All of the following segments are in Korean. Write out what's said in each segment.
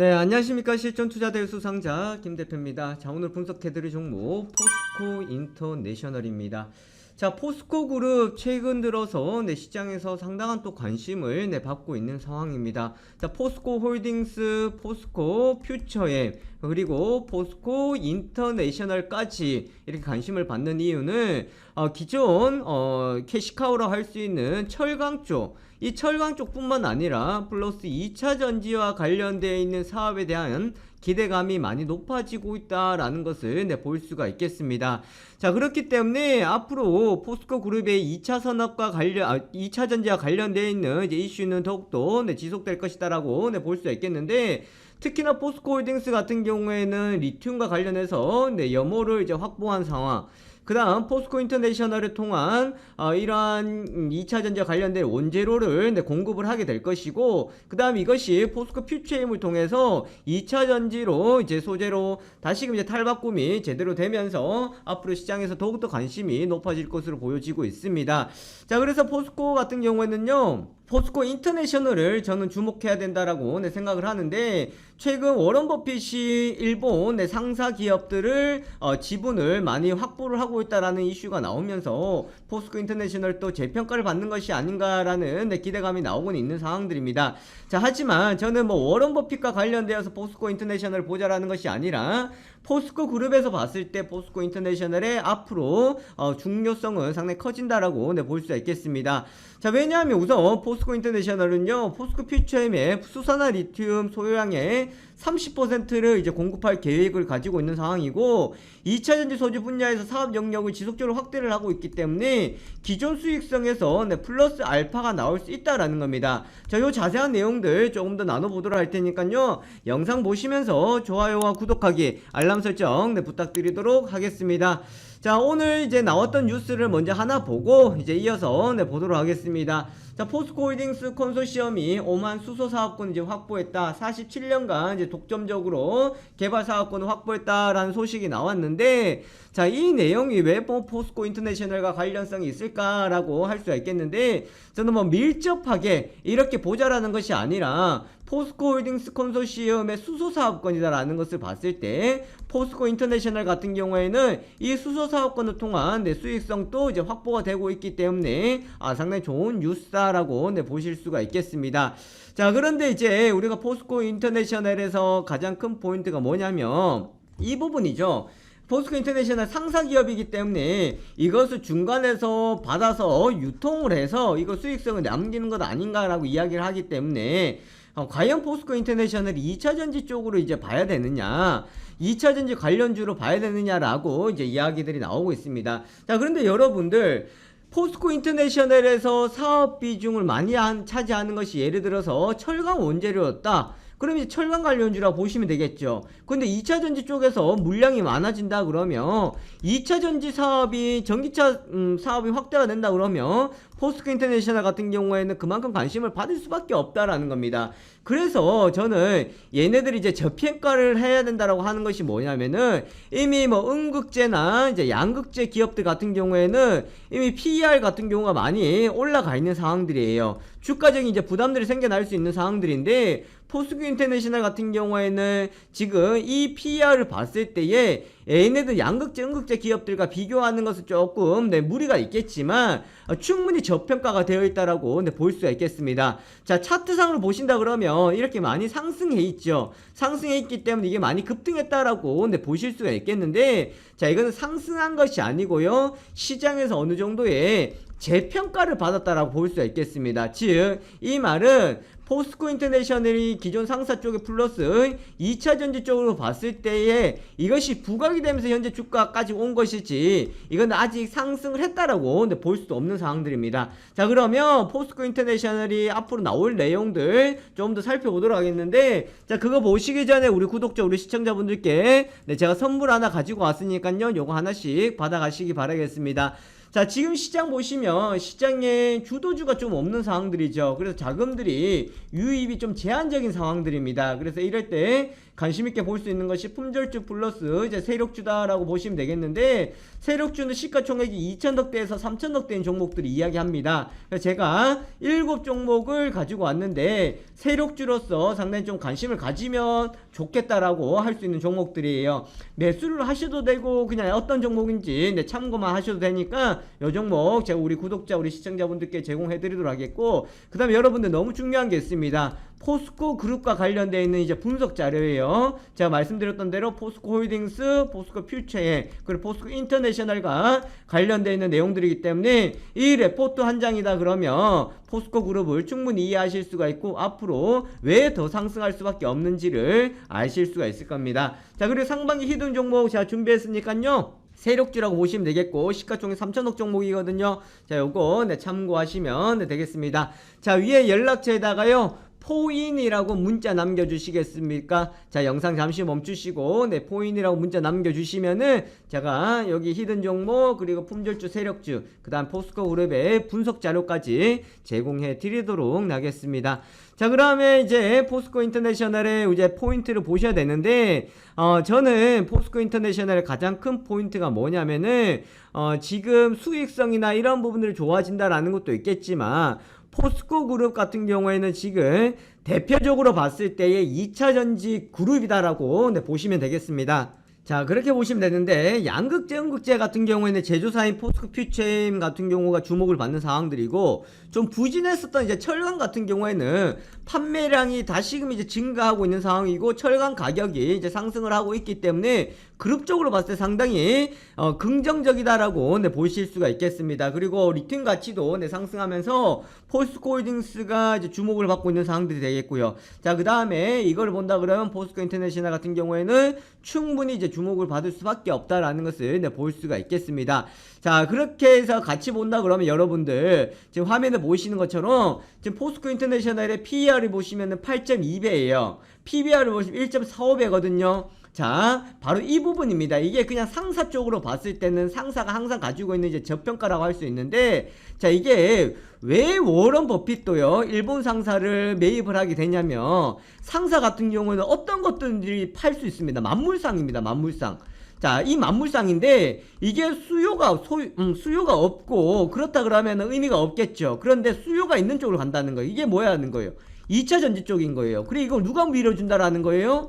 네, 안녕하십니까. 실전 투자대회 수상자 김 대표입니다. 자, 오늘 분석해드릴 종목 포스코 인터내셔널입니다. 자, 포스코 그룹 최근 들어서 네, 시장에서 상당한 또 관심을 네, 받고 있는 상황입니다. 자, 포스코 홀딩스, 포스코 퓨처엠, 그리고 포스코 인터내셔널까지 이렇게 관심을 받는 이유는 어, 기존 어, 캐시카우라 할 수 있는 철강 쪽, 이 철강 쪽뿐만 아니라 플러스 2차 전지와 관련되어 있는 사업에 대한 기대감이 많이 높아지고 있다라는 것을 네, 볼 수가 있겠습니다. 자, 그렇기 때문에 앞으로 포스코 그룹의 2차 산업과 관련, 아, 2차 전지와 관련되어 있는 이슈는 더욱더 네, 지속될 것이다라고 네, 볼 수가 있겠는데, 특히나 포스코 홀딩스 같은 경우에는 리튬과 관련해서 네, 염호를 이제 확보한 상황. 그 다음 포스코 인터내셔널을 통한 어, 이러한 2차 전지와 관련된 원재료를 네, 공급을 하게 될 것이고 그 다음 이것이 포스코 퓨처임을 통해서 2차 전지로 이제 소재로 다시금 이제 탈바꿈이 제대로 되면서 앞으로 시장에서 더욱더 관심이 높아질 것으로 보여지고 있습니다. 자 그래서 포스코 같은 경우에는요 포스코 인터내셔널을 저는 주목해야 된다라고 네, 생각을 하는데 최근 워런 버핏이 일본 네, 상사 기업들을 어, 지분을 많이 확보를 하고 있다라는 이슈가 나오면서 포스코 인터내셔널 또 재평가를 받는 것이 아닌가라는 네, 기대감이 나오고 있는 상황들입니다. 자 하지만 저는 뭐 워런 버핏과 관련되어서 포스코 인터내셔널 보자라는 것이 아니라 포스코 그룹에서 봤을 때 포스코 인터내셔널의 앞으로 어, 중요성은 상당히 커진다라고 네, 볼 수가 있겠습니다. 자 왜냐하면 우선 포스코 인터내셔널은요 포스코 퓨처엠의 수산화 리튬 소요량의 30%를 이제 공급할 계획을 가지고 있는 상황이고 2차 전지 소재 분야에서 사업 영역을 지속적으로 확대를 하고 있기 때문에 기존 수익성에서 네, 플러스 알파가 나올 수 있다라는 겁니다. 자, 요 자세한 내용들 조금 더 나눠보도록 할 테니까요. 영상 보시면서 좋아요와 구독하기, 알람 설정 네, 부탁드리도록 하겠습니다. 자 오늘 이제 나왔던 뉴스를 먼저 하나 보고 이제 이어서 네, 보도록 하겠습니다. 자 포스코 홀딩스 컨소시엄이 오만 수소 사업권 이제 확보했다. 47년간 이제 독점적으로 개발 사업권을 확보했다라는 소식이 나왔는데 자 이 내용이 왜뭐 포스코 인터내셔널과 관련성이 있을까라고 할 수가 있겠는데 저는 뭐 밀접하게 이렇게 보자라는 것이 아니라 포스코 홀딩스 컨소시엄의 수소 사업권이다라는 것을 봤을 때 포스코 인터내셔널 같은 경우에는 이 수소 사업권을 통한 내 수익성도 이제 확보가 되고 있기 때문에 아 상당히 좋은 뉴스다라고 네, 보실 수가 있겠습니다. 자 그런데 이제 우리가 포스코 인터내셔널에서 가장 큰 포인트가 뭐냐면 이 부분이죠. 포스코 인터내셔널 상사 기업이기 때문에 이것을 중간에서 받아서 유통을 해서 이거 수익성을 남기는 것 아닌가라고 이야기를 하기 때문에 어, 과연 포스코 인터내셔널이 2차 전지 쪽으로 이제 봐야 되느냐 2차 전지 관련주로 봐야 되느냐라고 이제 이야기들이 나오고 있습니다. 자 그런데 여러분들 포스코 인터내셔널에서 사업 비중을 많이 한, 차지하는 것이 예를 들어서 철강 원재료였다. 그럼 이제 철강 관련주라 보시면 되겠죠. 근데 2차 전지 쪽에서 물량이 많아진다 그러면 2차 전지 사업이 전기차 음, 사업이 확대가 된다 그러면 포스코 인터내셔널 같은 경우에는 그만큼 관심을 받을 수밖에 없다라는 겁니다. 그래서 저는 얘네들이 이제 저평가를 해야 된다라고 하는 것이 뭐냐면은 이미 뭐 음극재나 이제 양극재 기업들 같은 경우에는 이미 PER 같은 경우가 많이 올라가 있는 상황들이에요. 주가적인 이제 부담들이 생겨날 수 있는 상황들인데 포스코 인터내셔널 같은 경우에는 지금 이 PER을 봤을 때에 얘네들 양극재, 음극재 기업들과 비교하는 것은 조금 네, 무리가 있겠지만 어, 충분히 저평가가 되어 있다라고 네, 볼 수가 있겠습니다. 자 차트상으로 보신다 그러면 이렇게 많이 상승해 있죠. 상승해 있기 때문에 이게 많이 급등했다라고 네, 보실 수가 있겠는데 자 이거는 상승한 것이 아니고요 시장에서 어느 정도의 재평가를 받았다라고 볼 수가 있겠습니다. 즉 이 말은 포스코 인터내셔널이 기존 상사 쪽에 플러스 2차 전지 쪽으로 봤을 때에 이것이 부각이 되면서 현재 주가까지 온 것이지 이건 아직 상승을 했다라고 볼 수도 없는 상황들입니다. 자 그러면 포스코 인터내셔널이 앞으로 나올 내용들 좀 더 살펴보도록 하겠는데 자 그거 보시기 전에 우리 구독자 우리 시청자분들께 네, 제가 선물 하나 가지고 왔으니까요 요거 하나씩 받아가시기 바라겠습니다. 자, 지금 시장 보시면 시장에 주도주가 좀 없는 상황들이죠. 그래서 자금들이 유입이 좀 제한적인 상황들입니다. 그래서 이럴 때 관심 있게 볼 수 있는 것이 품절주 플러스 이제 세력주다라고 보시면 되겠는데 세력주는 시가총액이 2천억대에서 3천억대인 종목들이 이야기합니다. 제가 7종목을 가지고 왔는데 세력주로서 상당히 좀 관심을 가지면 좋겠다라고 할 수 있는 종목들이에요. 매수를 하셔도 되고 그냥 어떤 종목인지 네, 참고만 하셔도 되니까 이 종목 제가 우리 구독자 우리 시청자분들께 제공해 드리도록 하겠고 그 다음에 여러분들 너무 중요한 게 있습니다. 포스코 그룹과 관련되어 있는 이제 분석 자료예요. 제가 말씀드렸던 대로 포스코 홀딩스, 포스코 퓨처에 그리고 포스코 인터내셔널과 관련되어 있는 내용들이기 때문에 이 레포트 한 장이다 그러면 포스코 그룹을 충분히 이해하실 수가 있고 앞으로 왜 더 상승할 수밖에 없는지를 아실 수가 있을 겁니다. 자 그리고 상반기 히든 종목 제가 준비했으니까요. 세력주라고 보시면 되겠고 시가총액 3천억 종목이거든요. 자 요거 네, 참고하시면 네, 되겠습니다. 자 위에 연락처에다가요. 포인이라고 문자 남겨주시겠습니까? 자 영상 잠시 멈추시고 네 포인이라고 문자 남겨주시면은 제가 여기 히든 종목 그리고 품절주 세력주 그 다음 포스코 그룹의 분석 자료까지 제공해 드리도록 하겠습니다. 자 그러면 이제 포스코 인터내셔널의 이제 포인트를 보셔야 되는데 어 저는 포스코 인터내셔널의 가장 큰 포인트가 뭐냐면은 어 지금 수익성이나 이런 부분들이 좋아진다라는 것도 있겠지만 포스코 그룹 같은 경우에는 지금 대표적으로 봤을 때의 2차 전지 그룹이다라고 네, 보시면 되겠습니다. 자 그렇게 보시면 되는데 양극재 음극재 같은 경우에는 제조사인 포스코 퓨체임 같은 경우가 주목을 받는 상황들이고 좀 부진했었던 이제 철강 같은 경우에는 판매량이 다시금 이제 증가하고 있는 상황이고 철강 가격이 이제 상승을 하고 있기 때문에 그룹적으로 봤을 때 상당히 어, 긍정적이다라고 네, 보실 수가 있겠습니다. 그리고 리튬 가치도 네, 상승하면서 포스코 홀딩스가 이제 주목을 받고 있는 상황들이 되겠고요. 자, 그 다음에 이걸 본다 그러면 포스코 인터내셔널 같은 경우에는 충분히 이제 주목을 받을 수밖에 없다라는 것을 네, 볼 수가 있겠습니다. 자, 그렇게 해서 같이 본다 그러면 여러분들 지금 화면에 보시는 것처럼 지금 포스코 인터내셔널의 PER을 보시면은 8.2배예요. PBR을 보시면 1.45배거든요. 자, 바로 이 부분입니다. 이게 그냥 상사 쪽으로 봤을 때는 상사가 항상 가지고 있는 이제 저평가라고 할 수 있는데, 자, 이게 왜 워런 버핏도요, 일본 상사를 매입을 하게 되냐면, 상사 같은 경우는 어떤 것들이 팔 수 있습니다. 만물상입니다. 만물상. 자, 이 만물상인데 이게 수요가 소 음, 수요가 없고 그렇다 그러면 의미가 없겠죠. 그런데 수요가 있는 쪽으로 간다는 거예요. 이게 뭐야 하는 거예요? 2차 전지 쪽인 거예요. 그래 이걸 누가 밀어준다라는 거예요?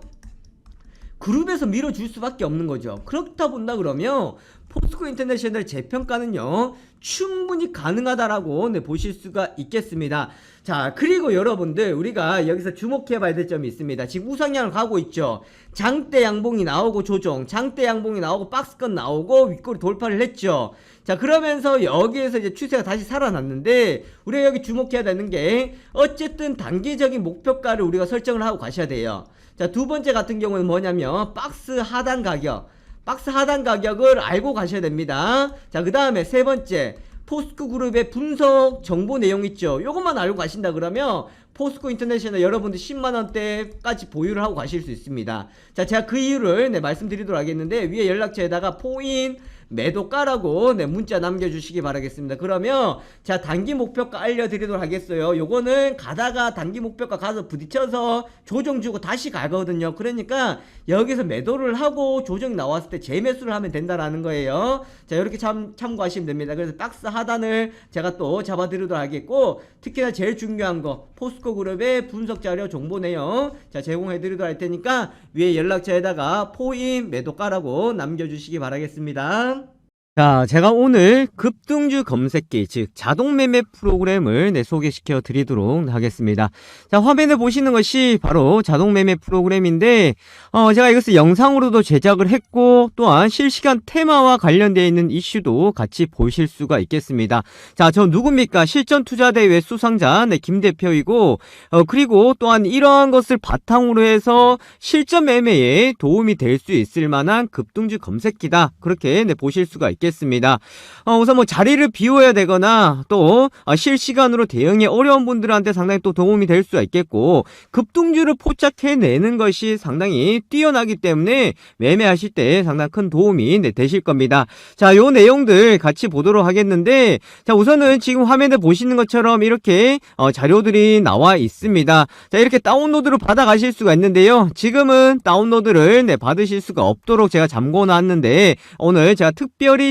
그룹에서 밀어줄 수밖에 없는 거죠. 그렇다 본다 그러면 포스코 인터내셔널 재평가는요 충분히 가능하다라고 네, 보실 수가 있겠습니다. 자 그리고 여러분들 우리가 여기서 주목해봐야 될 점이 있습니다. 지금 우상향을 가고 있죠. 장대 양봉이 나오고 조정, 장대 양봉이 나오고 박스권 나오고 윗꼬리 돌파를 했죠. 자 그러면서 여기에서 이제 추세가 다시 살아났는데 우리가 여기 주목해야 되는 게 어쨌든 단기적인 목표가를 우리가 설정을 하고 가셔야 돼요. 자 두 번째 같은 경우는 뭐냐면 박스 하단 가격 박스 하단 가격을 알고 가셔야 됩니다. 자, 그 다음에 세 번째. 포스코 그룹의 분석 정보 내용 있죠. 요것만 알고 가신다 그러면 포스코 인터내셔널 여러분들 10만 원대까지 보유를 하고 가실 수 있습니다. 자, 제가 그 이유를 네, 말씀드리도록 하겠는데 위에 연락처에다가 포인 매도가라고 네, 문자 남겨주시기 바라겠습니다. 그러면 자 단기 목표가 알려드리도록 하겠어요. 요거는 가다가 단기 목표가 가서 부딪혀서 조정 주고 다시 가거든요. 그러니까 여기서 매도를 하고 조정이 나왔을 때 재매수를 하면 된다라는 거예요. 자 이렇게 참, 참고하시면 됩니다. 그래서 박스 하단을 제가 또 잡아드리도록 하겠고 특히나 제일 중요한 거 포스코 그룹의 분석 자료 정보 내용 자 제공해드리도록 할 테니까 위에 연락처에다가 포인 매도가라고 남겨주시기 바라겠습니다. 자, 제가 오늘 급등주 검색기, 즉 자동 매매 프로그램을 네, 소개시켜 드리도록 하겠습니다. 자, 화면에 보시는 것이 바로 자동 매매 프로그램인데, 어, 제가 이것을 영상으로도 제작을 했고, 또한 실시간 테마와 관련되어 있는 이슈도 같이 보실 수가 있겠습니다. 자, 저 누굽니까? 실전 투자 대회 수상자, 네, 김 대표이고, 어, 그리고 또한 이러한 것을 바탕으로 해서 실전 매매에 도움이 될 수 있을 만한 급등주 검색기다. 그렇게 네, 보실 수가 있겠습니다. 있겠습니다. 어, 우선 뭐 자리를 비워야 되거나 또 어, 실시간으로 대응이 어려운 분들한테 상당히 또 도움이 될 수가 있겠고 급등주를 포착해내는 것이 상당히 뛰어나기 때문에 매매하실 때 상당히 큰 도움이 네, 되실 겁니다. 자, 요 내용들 같이 보도록 하겠는데 자, 우선은 지금 화면에 보시는 것처럼 이렇게 어, 자료들이 나와 있습니다. 자, 이렇게 다운로드를 받아 가실 수가 있는데요. 지금은 다운로드를 네, 받으실 수가 없도록 제가 잠궈 놨는데 오늘 제가 특별히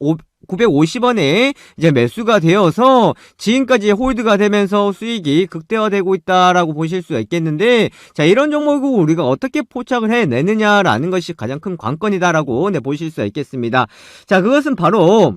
16,905 950원에 이제 매수가 되어서 지금까지 홀드가 되면서 수익이 극대화되고 있다라고 보실 수가 있겠는데 자 이런 종목을 우리가 어떻게 포착을 해내느냐라는 것이 가장 큰 관건이다라고 네, 보실 수가 있겠습니다. 자 그것은 바로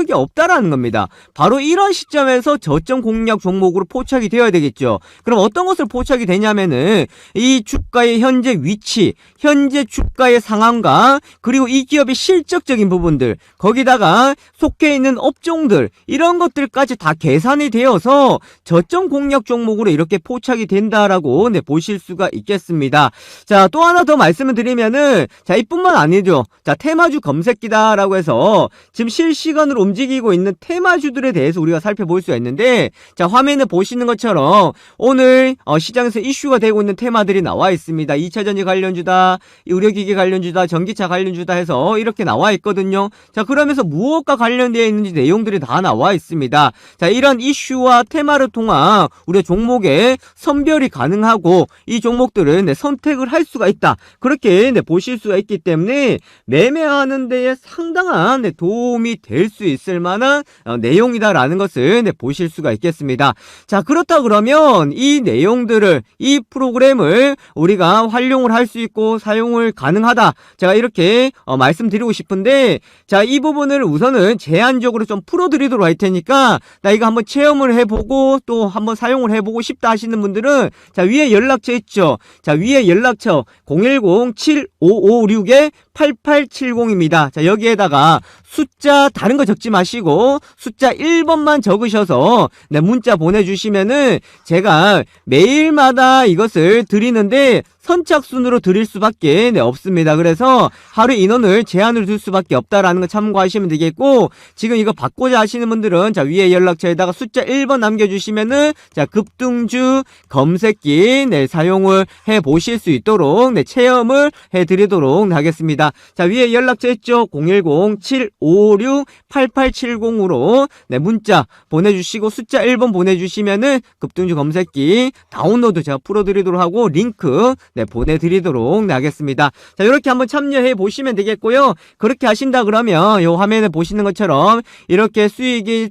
크게 없다라는 겁니다. 바로 이런 시점에서 저점 공략 종목으로 포착이 되어야 되겠죠. 그럼 어떤 것을 포착이 되냐면은 이 주가의 현재 위치, 현재 주가의 상황과 그리고 이 기업의 실적적인 부분들, 거기다가 속해 있는 업종들 이런 것들까지 다 계산이 되어서 저점 공략 종목으로 이렇게 포착이 된다라고 네, 보실 수가 있겠습니다. 자, 또 하나 더 말씀을 드리면은 자, 이뿐만 아니죠. 자, 테마주 검색기다라고 해서 지금 실시간으로 움직이고 있는 테마주들에 대해서 우리가 살펴볼 수가 있는데 자, 화면에 보시는 것처럼 오늘 어, 시장에서 이슈가 되고 있는 테마들이 나와 있습니다. 2차 전지 관련주다, 의료기기 관련주다, 전기차 관련주다 해서 이렇게 나와 있거든요. 자, 그러면서 무엇과 관련되어 있는지 내용들이 다 나와 있습니다. 자, 이런 이슈와 테마를 통한 우리 종목의 선별이 가능하고 이 종목들은 네, 선택을 할 수가 있다. 그렇게 네, 보실 수가 있기 때문에 매매하는 데에 상당한 네, 도움이 될 수 있을 만한 어, 내용이다라는 것을 네, 보실 수가 있겠습니다. 자, 그렇다 그러면 이 내용들을 이 프로그램을 우리가 활용을 할 수 있고 사용을 가능하다. 제가 이렇게 어, 말씀드리고 싶은데 자, 이 부분을 우선은 제한적으로 좀 풀어드리도록 할 테니까 나 이거 한번 체험을 해보고 또 한번 사용을 해보고 싶다 하시는 분들은 자, 위에 연락처 있죠. 자, 위에 연락처 010-7556에 8870입니다. 자, 여기에다가 숫자 다른 거 적지 마시고 숫자 1번만 적으셔서 네, 문자 보내주시면은 제가 매일마다 이것을 드리는데 선착순으로 드릴 수밖에 네, 없습니다. 그래서 하루 인원을 제한을 둘 수밖에 없다라는 거 참고하시면 되겠고 지금 이거 받고자 하시는 분들은 자 위에 연락처에다가 숫자 1번 남겨주시면은 자 급등주 검색기 네 사용을 해 보실 수 있도록 네 체험을 해 드리도록 하겠습니다. 자 위에 연락처 있죠 010-756-8870으로 네 문자 보내주시고 숫자 1번 보내주시면은 급등주 검색기 다운로드 제가 풀어드리도록 하고 링크 네 보내드리도록 네, 하겠습니다. 자 이렇게 한번 참여해 보시면 되겠고요. 그렇게 하신다 그러면 요 화면에 보시는 것처럼 이렇게 수익이